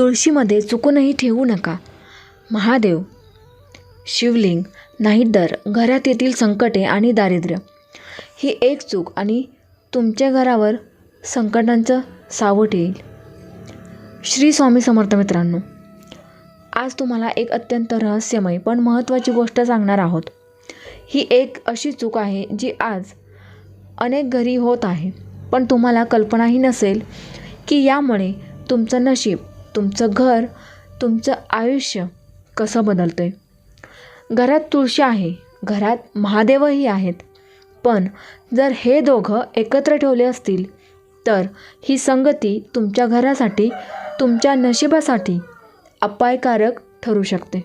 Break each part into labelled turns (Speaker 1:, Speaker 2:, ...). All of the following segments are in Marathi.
Speaker 1: तुळशीमध्ये चुकूनही ठेवू नका. महादेव शिवलिंग नाहीतर घरात येथील संकटे आणि दारिद्र्य. ही एक चूक आणि तुमच्या घरावर संकटांचं सावट येईल. श्री स्वामी समर्थ मित्रांनो आज तुम्हाला एक अत्यंत रहस्यमय पण महत्त्वाची गोष्ट सांगणार आहोत. ही एक अशी चूक आहे जी आज अनेक घरी होत आहे. पण तुम्हाला कल्पनाही नसेल की यामुळे तुमचं नशीब तुमचं घर तुमचं आयुष्य कसं बदलतं आहे घरात तुळशी आहे घरात महादेवही आहेत. पण जर हे दोघं एकत्र ठेवले असतील तर ही संगती तुमच्या घरासाठी तुमच्या नशिबासाठी अपायकारक ठरू शकते.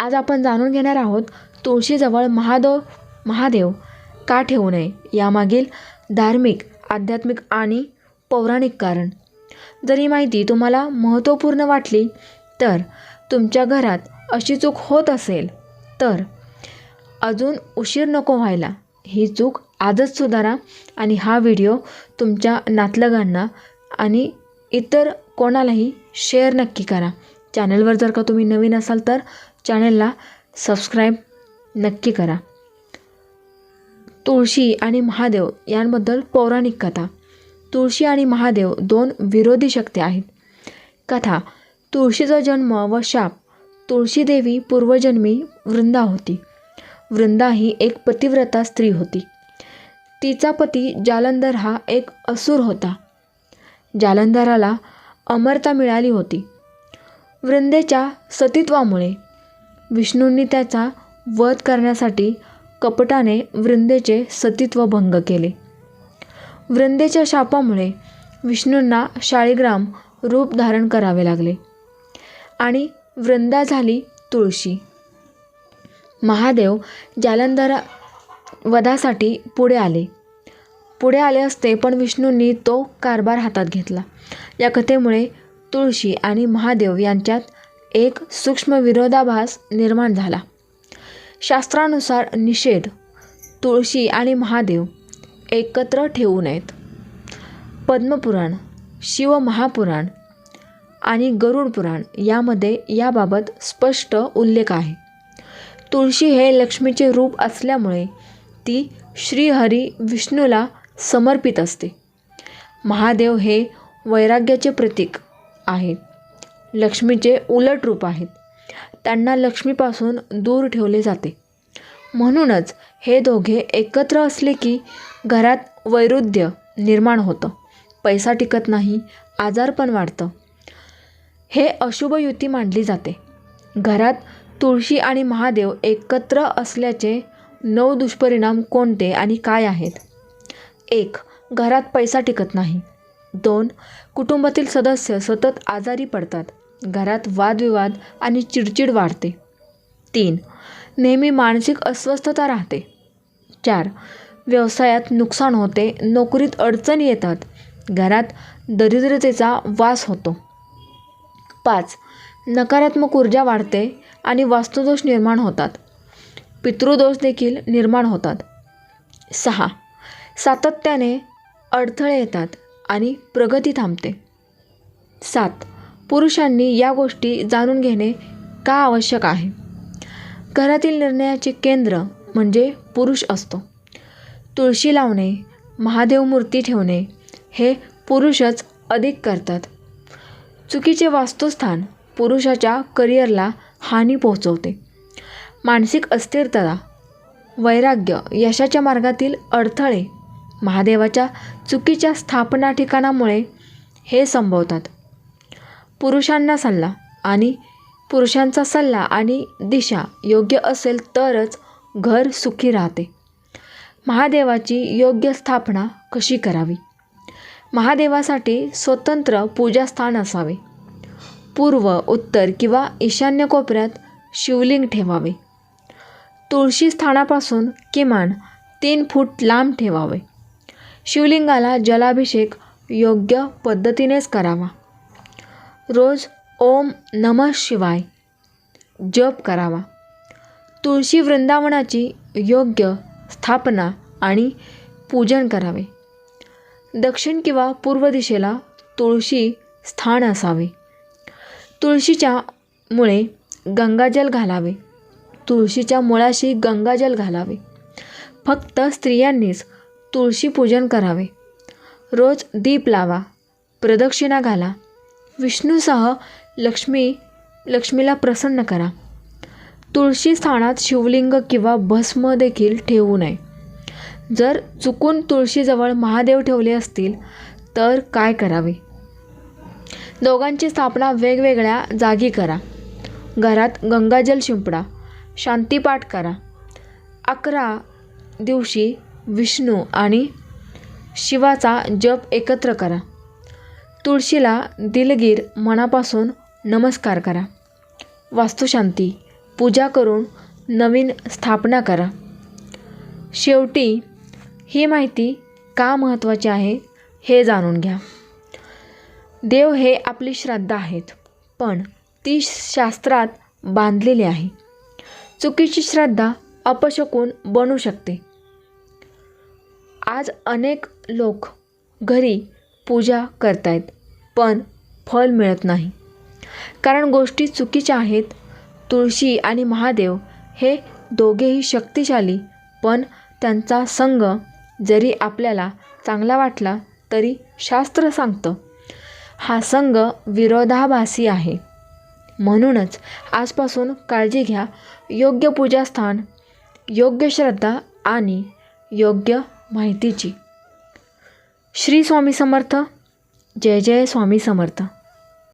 Speaker 1: आज आपण जाणून घेणार आहोत तुळशीजवळ महादेव महादेव का ठेवू नये? यामागील धार्मिक आध्यात्मिक आणि पौराणिक कारण. जर ही माहिती तुम्हाला महत्त्वपूर्ण वाटली तर तुमच्या घरात अशी चूक होत असेल तर अजून उशीर नको व्हायला. ही चूक आजच सुधारा आणि हा व्हिडिओ तुमच्या नातलगांना आणि इतर कोणालाही शेअर नक्की करा. चॅनलवर जर का तुम्ही नवीन असाल तर चॅनलला सबस्क्राईब नक्की करा. तुळशी आणि महादेव यांबद्दल पौराणिक कथा. तुळशी आणि महादेव दोन विरोधी शक्ती आहेत. कथा तुळशीचा जन्म व शाप तुळशीदेवी पूर्वजन्मी वृंदा होती. वृंदा ही एक पतिव्रता स्त्री होती. तिचा पती जालंधर हा एक असुर होता. जालंधराला अमरता मिळाली होती. वृंदेच्या सतीत्वामुळे विष्णूंनी त्याचा वध करण्यासाठी कपटाने वृंदेचे सतीत्व भंग केले. वृंदेच्या शापामुळे विष्णूंना शाळीग्राम रूप धारण करावे लागले. आणि वृंदा झाली तुळशी. महादेव जालंधरा वधासाठी पुढे आले. पुढे आले असते पण विष्णूंनी तो कारभार हातात घेतला. या कथेमुळे तुळशी आणि महादेव यांच्यात एक सूक्ष्म विरोधाभास निर्माण झाला. शास्त्रानुसार निषेध तुळशी आणि महादेव एकत्र ठेवू नयेत. पद्मपुराण शिवमहापुराण आणि गरुड पुराण यामध्ये याबाबत स्पष्ट उल्लेख आहे. तुळशी हे लक्ष्मीचे रूप असल्यामुळे ती श्रीहरी विष्णूला समर्पित असते. महादेव हे वैराग्याचे प्रतीक आहेत. लक्ष्मीचे उलट रूप आहेत. त्यांना लक्ष्मीपासून दूर ठेवले जाते. म्हणूनच हे दोघे एकत्र असले की घरात वैरुध्य निर्माण होतं. पैसा टिकत नाही आजारपण वाढतं. हे अशुभ युती मानली जाते. घरात तुळशी आणि महादेव एकत्र असल्याचे नऊ दुष्परिणाम कोणते आणि काय आहेत? एक घरात पैसा टिकत नाही. दोन कुटुंबातील सदस्य सतत आजारी पडतात. घरात वादविवाद आणि चिडचिड वाढते. तीन नेहमी मानसिक अस्वस्थता राहते. चार व्यवसायात नुकसान होते नोकरीत अडचणी येतात घरात दरिद्रतेचा वास होतो. पाच नकारात्मक ऊर्जा वाढते आणि वास्तुदोष निर्माण होतात. पितृदोष देखील निर्माण होतात. सहा सातत्याने अडथळे येतात आणि प्रगती थांबते. सात पुरुषांनी या गोष्टी जाणून घेणे का आवश्यक आहे? घरातील निर्णयाचे केंद्र म्हणजे पुरुष असतो. तुळशी लावणे महादेव मूर्ती ठेवणे हे पुरुषच अधिक करतात. चुकीचे वास्तुस्थान पुरुषाच्या करिअरला हानी पोहोचवते. मानसिक अस्थिरता वैराग्य यशाच्या मार्गातील अडथळे महादेवाच्या चुकीच्या स्थापना ठिकाणामुळे हे संभवतात. पुरुषांना सल्ला आणि पुरुषांचा सल्ला आणि दिशा योग्य असेल तरच घर सुखी राहते. महादेवाची योग्य स्थापना कशी करावी? महादेवासाठी स्वतंत्र पूजास्थान असावे. पूर्व उत्तर किंवा ईशान्य कोपऱ्यात शिवलिंग ठेवावे. तुळशी स्थानापासून किमान तीन फूट लांब ठेवावे. शिवलिंगाला जलाभिषेक योग्य पद्धतीनेच करावा. रोज ओम नमः शिवाय. जप करावा. तुळशी वृंदावनाची योग्य स्थापना आणि पूजन करावे. दक्षिण किंवा पूर्व दिशेला तुळशी स्थान असावे. तुळशीच्या मुळे गंगाजल घालावे. तुळशीच्या मुळाशी गंगाजल घालावे. फक्त स्त्रियांनीच तुळशी पूजन करावे. रोज दीप लावा प्रदक्षिणा घाला. विष्णूसह लक्ष्मी लक्ष्मीला प्रसन्न करा. तुळशी स्थानात शिवलिंग किंवा भस्म देखील ठेवू नये. जर चुकून तुळशीजवळ महादेव ठेवले असतील तर काय करावे? दोघांची स्थापना वेगवेगळ्या जागी करा. घरात गंगाजल शिंपडा शांतीपाठ करा. अकरा दिवशी विष्णू आणि शिवाचा जप एकत्र करा. तुळशीला दिलगीर मनापासून नमस्कार करा. वास्तुशांती पूजा करून नवीन स्थापना करा. शेवटी ही माहिती का महत्त्वाची आहे हे जाणून घ्या. देव हे आपली श्रद्धा आहेत पण ती शास्त्रात बांधलेली आहे. चुकीची श्रद्धा अपशकून बनू शकते. आज अनेक लोक घरी पूजा करतायत पण फल मिळत नाही. कारण गोष्टी चुकीच्या आहेत. तुळशी आणि महादेव हे दोघेही शक्तिशाली पण त्यांचा संग जरी आपल्याला चांगला वाटला तरी शास्त्र सांगतं. हा संघ विरोधाभासी आहे. म्हणूनच आजपासून काळजी घ्या. योग्य पूजास्थान योग्य श्रद्धा आणि योग्य माहितीची. श्री स्वामी समर्थ. जय जय स्वामी समर्थ.